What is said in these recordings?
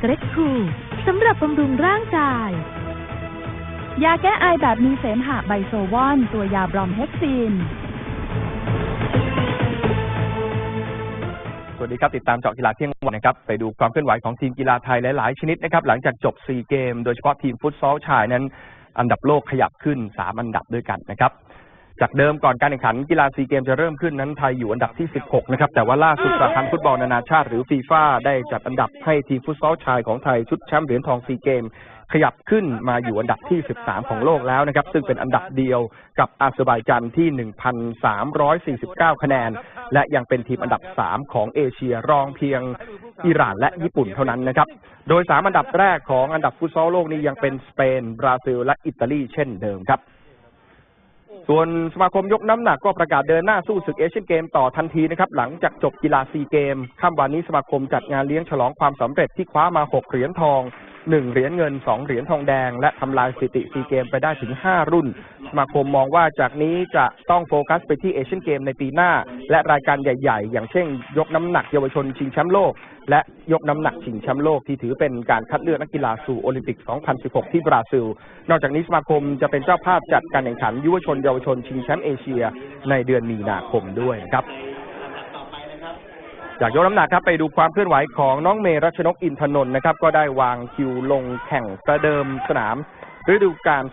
เกรกคูสำหรับบำรุงร่างกาย ยาแก้ไอแบบมีเสมหะไบโซวอน ตัวยาบรอมเฮกซิน สวัสดีครับ ติดตามเจาะกีฬาเที่ยงวันนะครับ ไปดูความเคลื่อนไหวของทีมกีฬาไทยหลาย ๆ ชนิดนะครับ หลังจากจบ 4 เกม โดยเฉพาะทีมฟุตซอลชายนั้น อันดับโลกขยับขึ้น 3 อันดับด้วยกันนะครับ จากเดิมก่อนการแข่งขันกีฬาซีเกมจะเริ่มขึ้นนั้นไทยอยู่อันดับที่ 16 นะครับ แต่ว่าล่าสุดสหพันธ์ฟุตบอลนานาชาติหรือฟีฟ่าได้จัดอันดับให้ทีมฟุตซอลชายของไทยชุดแชมป์เหรียญทองซีเกม ขยับขึ้นมาอยู่อันดับที่ 13 ของโลกแล้วนะครับ ซึ่งเป็นอันดับเดียวกับอาเซอร์ไบจันที่ 1,349 คะแนน และยังเป็นทีมอันดับ 3 ของเอเชียรองเพียงอิหร่านและญี่ปุ่นเท่านั้นนะครับ โดย 3 อันดับแรกของอันดับฟุตซอลโลกนี้ยังเป็นสเปนบราซิลและอิตาลีเช่นเดิมครับ ส่วนสมาคมยกน้ำหนักก็ประกาศเดินหน้าสู้ศึกเอเชียนเกมต่อทันทีนะครับ หลังจากจบกีฬาซีเกมค่ำวันนี้สมาคมจัดงานเลี้ยงฉลองความสำเร็จที่คว้ามา 6 เหรียญทอง 1เหรียญเงิน2เหรียญทองแดง และทำลายสถิติซีเกมไปได้ถึง5รุ่น สมาคมมองว่าจากนี้จะต้องโฟกัสไปที่เอเชียนเกมในปีหน้า และรายการใหญ่ ๆ อย่างเช่น ยกน้ำหนักเยาวชนชิงแชมป์โลก และยกน้ำหนักชิงแชมป์โลกที่ถือเป็นการคัดเลือกนักกีฬาสู่โอลิมปิก 2016 ที่บราซิล นอกจากนี้สมาคมจะเป็นเจ้าภาพจัดการแข่งขันยุวชนเยาวชนชิงแชมป์เอเชีย ในเดือนมีนาคมด้วยนะครับ จากยกน้ำหนักครับไปดูความเคลื่อนไหวของน้องเมรัชนกอินทนนท์นะครับ ก็ได้วางคิวลงแข่งประเดิมสนาม ฤดูกาล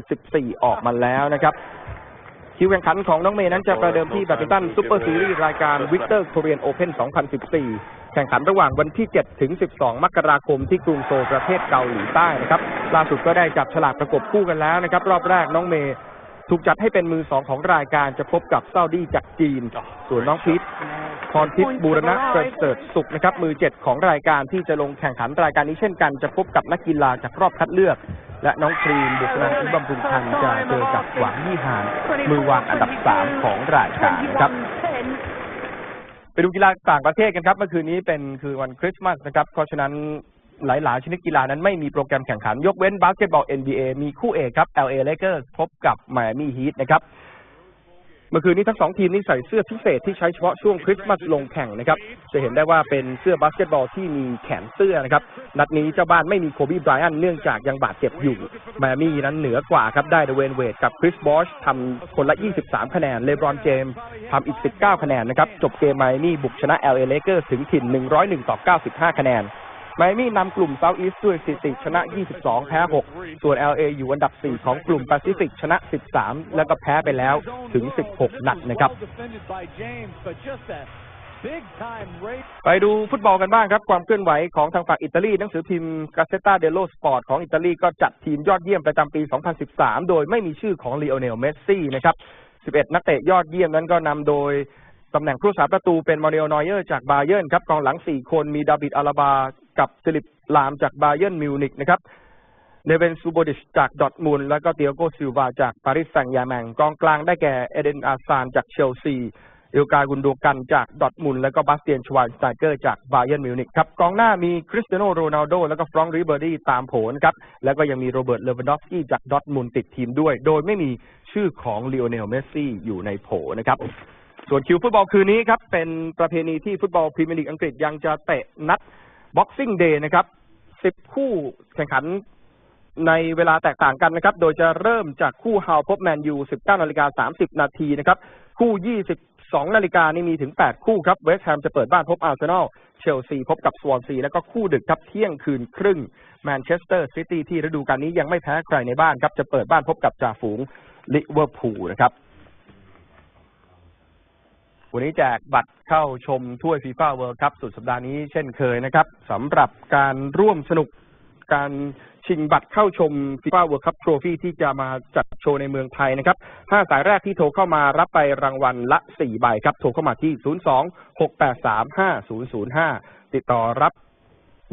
2014 ออกมาแล้วนะครับ คิวแข่งขันของน้องเมย์นั้นจะประเดิมที่แบดมินตันซูเปอร์ซีรีส์รายการวิกเตอร์โคเรียนโอเพน2014 แข่งขันระหว่างวันที่ 7 ถึง 12 มกราคมที่กรุงโซลประเทศเกาหลีใต้นะครับล่าสุดก็ได้จับฉลากประกบคู่กันแล้วนะครับ รอบแรกน้องเมย์ถูกจัดให้เป็นมือสองของรายการจะพบกับซาดีจากจีน ส่วนน้องพีท พรทิพย์บูรณะประเสริฐสุขนะครับ มือเจ็ดของรายการที่จะลงแข่งขันรายการนี้เช่นกัน จะพบกับนักกีฬาจากรอบคัดเลือก และน้องครีมบุษนันท์อิบำรุงพันธ์จะเจอกับหวังยี่หานมือวางอันดับสามของรายการนะครับไปดูกีฬาต่างประเทศกันครับ เมื่อคืนนี้เป็นคือวันคริสต์มาสนะครับ เพราะฉะนั้นหลาย ๆ ชนิดกีฬานั้นไม่มีโปรแกรมแข่งขัน ยกเว้นบาสเกตบอล NBA มีคู่เอกครับ LA Lakers พบกับ Miami Heat นะครับ เมื่อคืนนี้ทั้งสองทีมนี้ใส่เสื้อพิเศษที่ใช้เฉพาะช่วงคริสต์มาสลงแข่งนะครับจะเห็นได้ว่าเป็นเสื้อบาสเกตบอลที่มีแขนเสื้อนะครับนัดนี้เจ้าบ้านไม่มีโคบีไบรอันเนื่องจากยังบาดเจ็บอยู่ไมอามี่นั้นเหนือกว่าครับได้เดเวนเวดกับคริสบอชทำคนละ 23 คะแนนเลบรอนเจมส์ทำอีก 19 คะแนนนะครับจบเกมไมอามี่บุกชนะ LA Lakers ถึงถิ่น 101 ต่อ 95 คะแนน ไมอามี่นำกลุ่มเซาท์อีสต์ด้วยสถิติชนะ 22 แพ้ 6 ส่วน LA อยู่อันดับ 4 ของกลุ่มแปซิฟิกชนะ 13 แล้วก็แพ้ไปแล้วถึง 16 นัดนะครับ ไปดูฟุตบอลกันบ้างครับ ความเคลื่อนไหวของทางฝั่งอิตาลี หนังสือพิมพ์กาเซตาเดโลสปอร์ตของอิตาลีก็จัดทีมยอดเยี่ยมประจำปี 2013 โดยไม่มีชื่อของลีโอเนล เมสซี่นะครับ 11 นักเตะยอดเยี่ยมนั้นก็นำโดยตำแหน่งผู้สาประตูเป็นมาริโอนอยเออร์จากบาเยิร์นครับกองหลัง 4 คนมีดาวิดอาราบา กับฟิลิปลามจากบาเยิร์นมิวนิกนะครับเนเวนซูโบดิชจากดอทมุนด์แล้วก็เตียโกซิลวาจากปารีสแซงต์แยร์แมงกองกลางได้แก่เอเดนอาซานจากเชลซีเอลกากุนโดกันจากดอทมุนด์แล้วก็บาสเตียนชวานสไตเกอร์จากบาเยิร์นมิวนิกครับกองหน้ามีคริสเตียโนโรนัลโดแล้วก็ฟรองก์ริเบอร์ดี้ตามโผลครับ แล้วก็ยังมีโรเบิร์ตเลวานดอฟสกี้จากดอทมุนด์ติดทีมด้วย โดยไม่มีชื่อของลีโอเนลเมสซี่อยู่ในโผนะครับส่วนคิวฟุตบอลคืนนี้ครับเป็นประเพณีที่ฟุตบอลพรีเมียร์ลีกอังกฤษยังจะเตะนัด บ็อกซิ่งเดย์นะครับ 10 คู่แข่งขันในเวลาแตกต่างกันนะครับ โดยจะเริ่มจากคู่ฮาวพบแมนยู 19นาฬิกา30 นาทีนะครับ คู่ 22 นาฬิกานี่มีถึง 8 คู่ครับ เวสต์แฮมจะเปิดบ้านพบอาร์เซนอล เชลซีพบกับสวอนซี แล้วก็คู่ดึกครับเที่ยงคืนครึ่ง แมนเชสเตอร์ซิตี้ที่ฤดูกาลนี้ยังไม่แพ้ใครในบ้านครับ จะเปิดบ้านพบกับจ่าฝูงลิเวอร์พูลนะครับ วันนี้แจกบัตรเข้าชมถ้วยฟีฟ่าเวิลด์คัพสุดสัปดาห์นี้เช่นเคยนะครับสำหรับการร่วมสนุกการชิงบัตรเข้าชมฟีฟ่าเวิลด์คัพโทรฟี่ที่จะมาจัดโชว์ในเมืองไทยนะครับห้าสายแรกที่โทรเข้ามารับไปรางวัลละสี่ใบครับ โทรเข้ามาที่ 0 2 6 8 3 5 0 0 5 ติดต่อรับ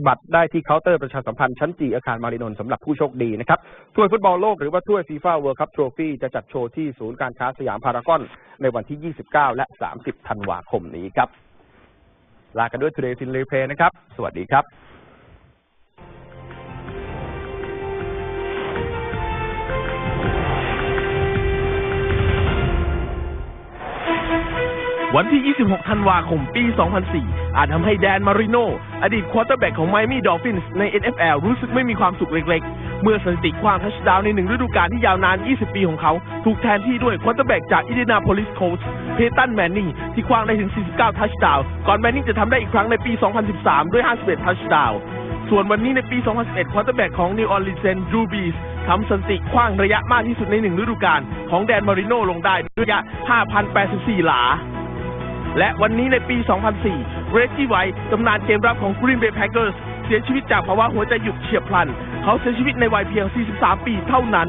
บัตรได้ที่เคาน์เตอร์ประชาสัมพันธ์ชั้นจีอาคารมารินนท์สำหรับผู้โชคดีนะครับถ้วยฟุตบอลโลกหรือว่าถ้วยฟีฟ่าเวิลด์คัพโทรฟี่จะจัดโชว์ที่ศูนย์การค้าสยามพารากอนในวันที่ 29 และ 30 ธันวาคมนี้ครับ ลากันด้วย Today in Replay นะครับ สวัสดีครับ วันที่ 26 ธันวาคม ปี 2004 อาจทำให้แดนมาริโน อดีตควอเตอร์แบ็กของไมมี่ดอลฟินส์ใน NFL รู้สึกไม่มีความสุขเล็กๆ เมื่อสถิติควางทัชดาวในหนึ่งฤดูกาลที่ยาวนาน 20 ปีของเขา ถูกแทนที่ด้วยควอเตอร์แบ็กจากอินเดียนาโพลิสโคชเพตันแมนนิงที่คว้างได้ถึง 49 ทัชดาว ก่อนแมนนิงจะทำได้อีกครั้งในปี 2013 ด้วย 51 ทัชดาวส่วนวันนี้ในปี 2011 ควอเตอร์แบ็กของนิวออร์ลีนเซนดูบีสทำสถิติคว้างระยะมากที่สุดในหนึ่งฤดูกาลของแดนมาริโนลงได้ด้วยระยะ 5,084 หลา และวันนี้ในปี 2004 เร g กี้ไวท์ตำนานเกมรับของ Green Bay Packers เสียชีวิตจากภาวะหัวใจหยุดเฉียบพลัน เขาเสียชีวิตในวัยเพียง 43 ปีเท่านั้น